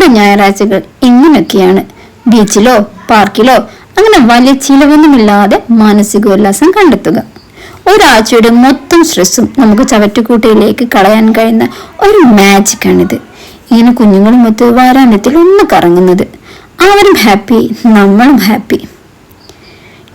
നമ്മുടെ ഞായറാഴ്ചകൾ എങ്ങനെയൊക്കെയാണ് ബീച്ചിലോ പാർക്കിലോ അങ്ങനെ വലിയ ചിലവൊന്നുമില്ലാതെ മാനസിക ഉല്ലാസം കണ്ടെത്തുക. ഒരാഴ്ചയുടെ മൊത്തം സ്ട്രെസ്സും നമുക്ക് ചവറ്റുകൂട്ടയിലേക്ക് കളയാൻ കഴിയുന്ന ഒരു മാജിക്കാണിത്. ഇങ്ങനെ കുഞ്ഞുങ്ങളുമൊത്ത് വാരാന്ത്യത്തിൽ ഒന്ന് കറങ്ങുന്നത്. അവരും ഹാപ്പി നമ്മളും ഹാപ്പി.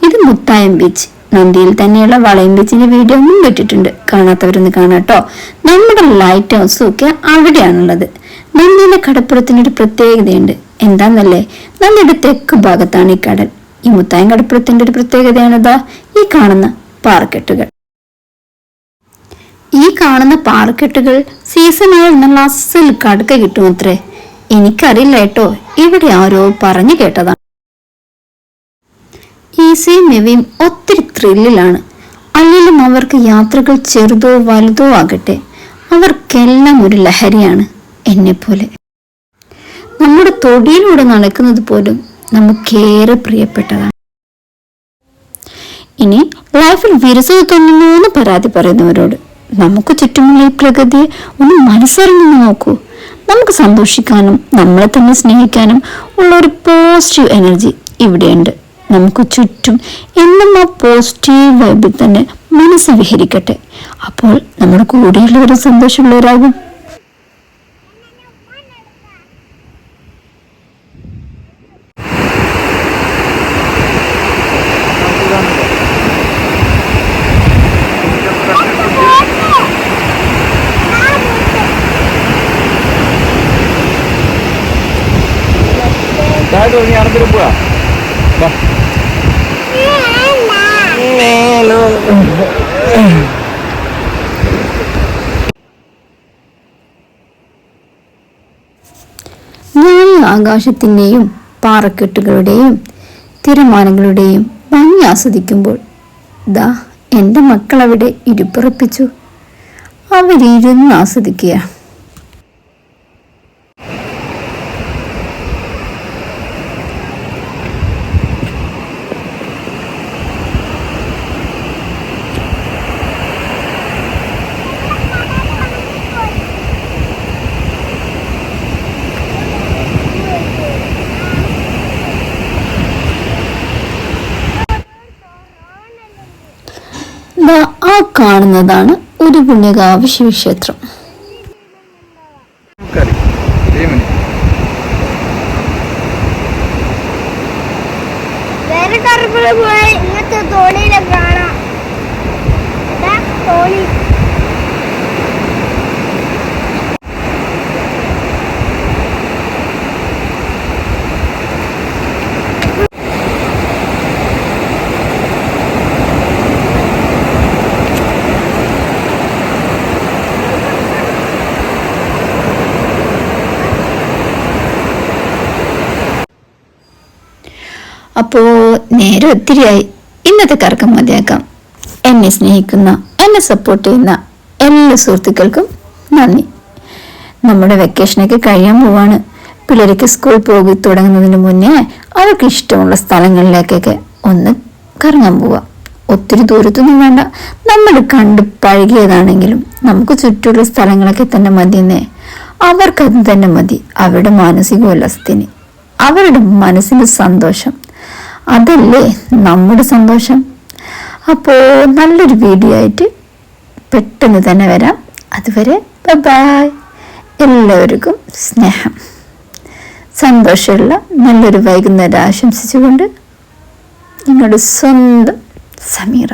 ഇത് മുത്തായം ബീച്ച്. നന്ദിയിൽ തന്നെയുള്ള വളയം ബീച്ചിന്റെ വീഡിയോ ഒന്നും ഇട്ടിട്ടുണ്ട്. കാണാത്തവരൊന്ന് കാണാട്ടോ. നമ്മുടെ ലൈറ്റ് ഹൗസും ഒക്കെ അവിടെയാണുള്ളത്. നന്ദിയിലെ കടപ്പുറത്തിനൊരു പ്രത്യേകതയുണ്ട്. എന്താന്നല്ലേ? നന്ദിയുടെ തെക്ക് ഭാഗത്താണ് ഈ കടൽ. ഈ മുത്തായം കടപ്പുറത്തിന്റെ ഒരു പ്രത്യേകതയാണിതാ ഈ കാണുന്ന പാറക്കെട്ടുകൾ. ഈ കാണുന്ന പാറക്കെട്ടുകൾ സീസണായി നല്ല അസൽ കടുക്ക കിട്ടും അത്രേ എനിക്കറിയില്ല കേട്ടോ. ഇവിടെ ആരോ പറഞ്ഞു കേട്ടതാണ്. ഈസയും മെവിയും ഒത്തിരി ത്രില്ലിലാണ് അല്ലെങ്കിലും അവർക്ക് യാത്രകൾ ചെറുതോ വലുതോ ആകട്ടെ. അവർക്കെല്ലാം ഒരു ലഹരിയാണ്. എന്നെപ്പോലെ. നമ്മുടെ തൊടിയിലൂടെ നടക്കുന്നത് പോലും നമുക്കേറെ പ്രിയപ്പെട്ടതാണ്. ഇനി ലൈഫിൽ വിരസത തോന്നുന്നു എന്ന് പരാതി പറയുന്നവരോട് നമുക്ക് ചുറ്റുമുള്ള ഈ പ്രകൃതിയെ ഒന്ന് മനസ്സറിഞ്ഞു നോക്കൂ. നമുക്ക് സന്തോഷിക്കാനും നമ്മളെ തന്നെ സ്നേഹിക്കാനും ഉള്ള ഒരു പോസിറ്റീവ് എനർജി ഇവിടെയുണ്ട്. നമുക്ക് ചുറ്റും എന്നും ആ പോസിറ്റീവ് വൈബിൽ തന്നെ മനസ്സ് വിഹരിക്കട്ടെ. അപ്പോൾ നമ്മുടെ കൂടെയുള്ളവരും സന്തോഷമുള്ളവരാകും. ഇതായിട്ട് നീ അനന്തരം പോവാ. ഞാൻ ആകാശത്തിന്റെയും പാറക്കെട്ടുകളുടെയും തിരമാലകളുടെയും ഭംഗി ആസ്വദിക്കുമ്പോൾ ദാ എന്റെ മക്കൾ അവിടെ ഇരിപ്പുറപ്പിച്ചു അവരിരുന്ന് ആസ്വദിക്കുക ആ കാണുന്നതാണ് ഒരു പുണ്യകാവശ്യ ശിവക്ഷേത്രം വേറെ കറുപ്പിൽ പോയി ഇങ്ങനത്തെ തോണിയിലെ അപ്പോ നേരെ ഒത്തിരിയായി. ഇന്നത്തെ കറക്കം മതിയാക്കാം. എന്നെ സ്നേഹിക്കുന്ന എന്നെ സപ്പോർട്ട് ചെയ്യുന്ന എല്ലാ സുഹൃത്തുക്കൾക്കും നന്ദി. നമ്മുടെ വെക്കേഷനൊക്കെ കഴിയാൻ പോവാണ്. പിള്ളേർക്ക് സ്കൂൾ പോയി തുടങ്ങുന്നതിന് മുന്നേ അവർക്ക് ഇഷ്ടമുള്ള സ്ഥലങ്ങളിലേക്കൊക്കെ ഒന്ന് കറങ്ങാൻ പോവാം. ഒത്തിരി ദൂരത്തൊന്നും വേണ്ട. നമ്മൾ കണ്ട് പഴകിയതാണെങ്കിലും നമുക്ക് ചുറ്റുമുള്ള സ്ഥലങ്ങളൊക്കെ തന്നെ മതിയെന്നേ. അവർക്കത് തന്നെ മതി. അവരുടെ മാനസിക മാനസികോല്ലാസത്തിന്. അവരുടെ മനസ്സിന്റെ സന്തോഷം. അതല്ലേ നമ്മുടെ സന്തോഷം? അപ്പോൾ നല്ലൊരു വീഡിയോ ആയിട്ട് പെട്ടെന്ന് തന്നെ വരാം. അതുവരെ ബൈ എല്ലാവർക്കും സ്നേഹം. സന്തോഷമുള്ള നല്ലൊരു വൈകുന്നേരം ആശംസിച്ചുകൊണ്ട് നിങ്ങളുടെ സ്വന്തം സമീറ.